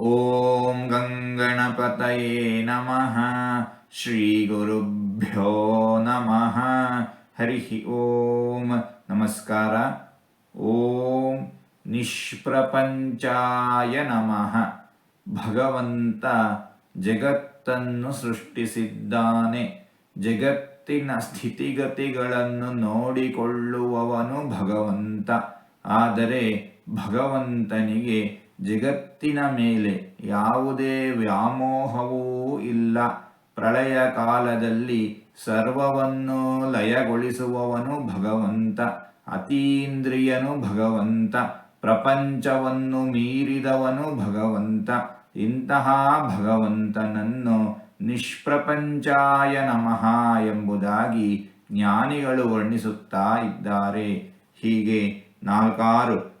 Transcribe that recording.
ॐ गङ्गणपतये नमः ಶ್ರೀಗುರುಭ್ಯೋ ನಮಃ ಹರಿ ಓಂ ನಮಸ್ಕಾರ ಓಂ ನಿಷ್ಪ್ರಪಂಚಾಯ ನಮಃ ಭಗವಂತ ಜಗತ್ತನ್ನು ಸೃಷ್ಟಿಸಿದ್ದಾನೆ ಜಗತ್ತಿನ ಸ್ಥಿತಿಗತಿಗಳನ್ನು ನೋಡಿಕೊಳ್ಳುವವನು ಭಗವಂತ ಆದರೆ ಭಗವಂತನಿಗೆ ಜಗತ್ತಿನ ಮೇಲೆ ಯಾವುದೇ ವ್ಯಾಮೋಹವೂ ಇಲ್ಲ. ಪ್ರಳಯ ಕಾಲದಲ್ಲಿ ಸರ್ವವನ್ನು ಲಯಗೊಳಿಸುವವನು ಭಗವಂತ, ಅತೀಂದ್ರಿಯನು ಭಗವಂತ, ಪ್ರಪಂಚವನ್ನು ಮೀರಿದವನು ಭಗವಂತ. ಇಂತಹ ಭಗವಂತನನ್ನು ನಿಷ್ಪ್ರಪಂಚಾಯ ನಮಃ ಎಂಬುದಾಗಿ ಜ್ಞಾನಿಗಳು ವರ್ಣಿಸುತ್ತಾ ಇದ್ದಾರೆ. ಹೀಗೆ ನಾಲ್ಕಾರು